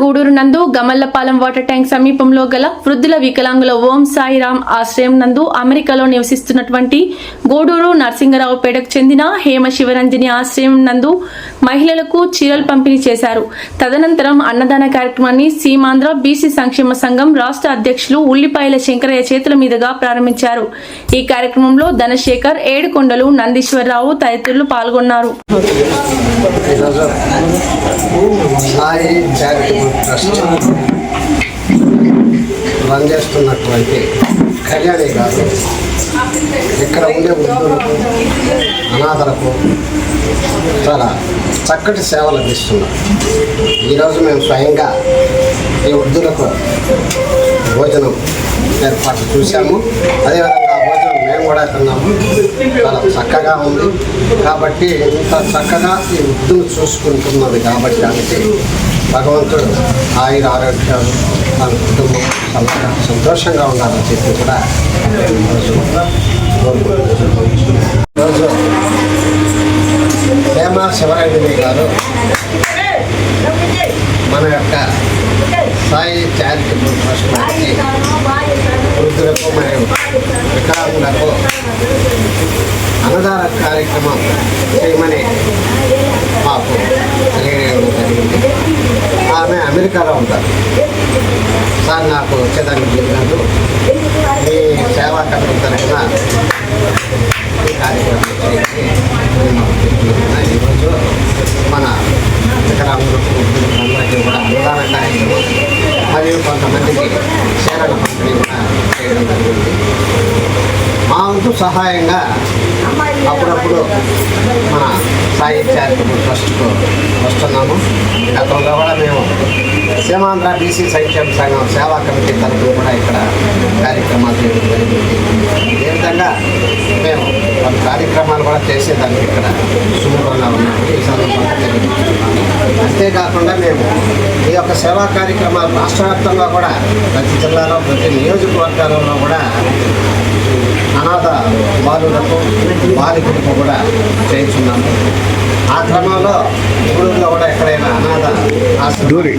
గూడూరు నందు Gamallapalem water tank సమీపంలో గల వృద్ధుల వికలాంగుల ఓం సాయిరామ్ ఆశ్రయం నందు అమెరికాలో నివసిస్తున్నటువంటి గూడూరు నరసింగరావుపేటకు చెందిన హేమ శివరంజని ఆశ్రయం నందు మహిళలకు చీరలు పంపిణీ చేశారు. తదనంతరం అన్నదాన కార్యక్రమాన్ని సీమాంధ్ర బీసీ సంక్షేమ సంఘం రాష్ట్ర అధ్యక్షులు ఉల్లిపాయల శంకరయ్య చేతుల మీదుగా ప్రారంభించారు. ఈ కార్యక్రమంలో ధనశేఖర్ ఏడుకొండలు నందీశ్వరరావు తదితరులు పాల్గొన్నారు. ఈరోజు సాయి చారిటబుల్ ట్రస్ట్ రన్ చేస్తున్నటువంటి కళ్యాణి గారు ఇక్కడ ఉండే వృద్ధులకు అనాథలకు చాలా చక్కటి సేవలు అందిస్తున్నారు. ఈరోజు మేము స్వయంగా ఈ వృద్ధులకు భోజనం ఏర్పాటు చూసాము అదేవిధంగా మేము కూడా తిన్నాము చాలా చక్కగా ఉంది కాబట్టి ఇంత చక్కగా ఈ వృద్ధులు చూసుకుంటున్నది కాబట్టి దానికి భగవంతుడు ఆయుర ఆరోగ్యాలు తన కుటుంబం చల్లగా సంతోషంగా ఉండాలని చెప్పి కూడా ఈరోజు కోరుకుంటున్నాను. హేమ గారు మన యొక్క సాయి చారిటబుల్ ట్రస్ట్ వారికి వృద్ధులకు మరియు వికలాంగులకు అన్నదాన కార్యక్రమం చేయమని మాకు తెలియజేయడం జరిగింది. ఆమె అమెరికాలో ఉంటారు. సార్ నాకు వచ్చేదానికి వీలు మీ సేవా కమిటీ తరఫున ఈ కార్యక్రమం చేసి నేను మాకు చెప్తున్నాను. ఈరోజు మన వికలాంగులకు అందరికీ కూడా అన్నదాన కార్యక్రమం మరియు కొంతమందికి చీరల పంపిణీ కూడా చేయడం జరిగింది మా వంతు సహాయంగా అప్పుడప్పుడు మన సాయి చారిటబుల్ ట్రస్ట్కు వస్తున్నాము. గతంలో కూడా మేము సీమాంధ్ర బీసీ సంక్షేమ సంఘం సేవా కమిటీ తరఫున కూడా ఇక్కడ కార్యక్రమాలు చేయడం జరిగింది. ఇదే విధంగా మేము కొన్ని కార్యక్రమాలు కూడా చేసేదానికి ఇక్కడ సుముఖంగా ఉన్నాము. ఈ సందర్భంగా తెలియజేస్తున్నాము. అంతేకాకుండా మేము ఈ యొక్క సేవా కార్యక్రమాలు రాష్ట్ర వ్యాప్తంగా కూడా ప్రతి జిల్లాలో ప్రతి నియోజకవర్గాలలో కూడా అనాథ బాలులకు బాలికలకు కూడా చేయించున్నాము ఆ క్రమంలో ఊళ్ళో కూడా ఎక్కడైనా అనాథ ఆశ్రమం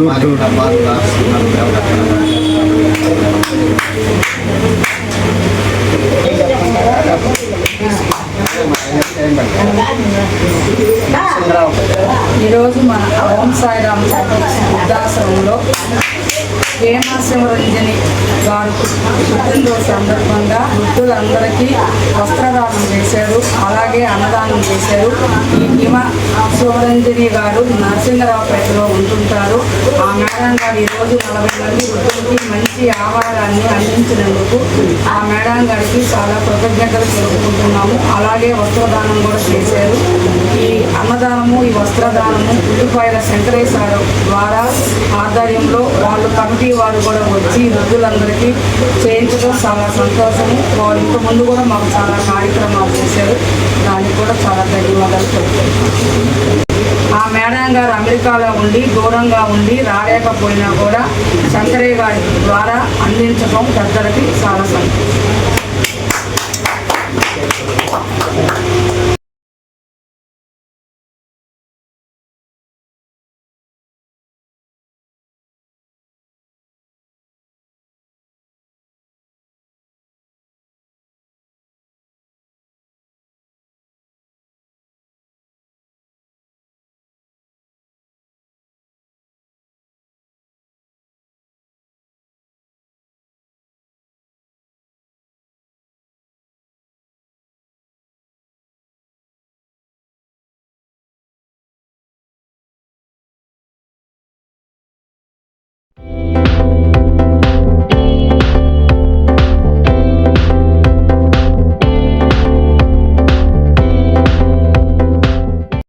బాలికల బాలుల ఆశ్రమాలు ఈరోజు మన ఓం సాయిరామ్ వృద్ధాశ్రమంలో హేమాశివరంజని గారు పుట్టినరోజు సందర్భంగా వృద్ధులందరికీ వస్త్రదానం చేశారు. అలాగే అన్నదానం చేశారు. ఈ హిమ శివరంజని గారు నరసింహరావుపేటలో ఉంటుంటారు. ఆ మేడం గారు ఈరోజు నలభై మంది వృద్ధులకి మంచి ఆహారాన్ని అందించినందుకు ఆ మేడం గారికి చాలా కృతజ్ఞతలు తెలుపుకుంటున్నాము. అలాగే వస్త్రదానం కూడా చేశారు. ఈ అన్నదానము ఈ వస్త్రదానము ఉల్లిపాయల శంకరేశ్వర ద్వారా ఆధ్వర్యంలో వాళ్ళు కమిటీ వారు కూడా వచ్చి వృద్ధులందరికీ చేయించడం చాలా సంతోషము. వాళ్ళు ఇంత ముందు కూడా మాకు చాలా కార్యక్రమాలు చేశారు. దానికి కూడా చాలా ధన్యవాదాలు చెప్తున్నాను ఆ మేడం గారు అమెరికాలో ఉండి దూరంగా ఉండి రాలేకపోయినా కూడా శంకరయ్య గారి ద్వారా అందించడం పెద్దలకి చాలా సంతోషం.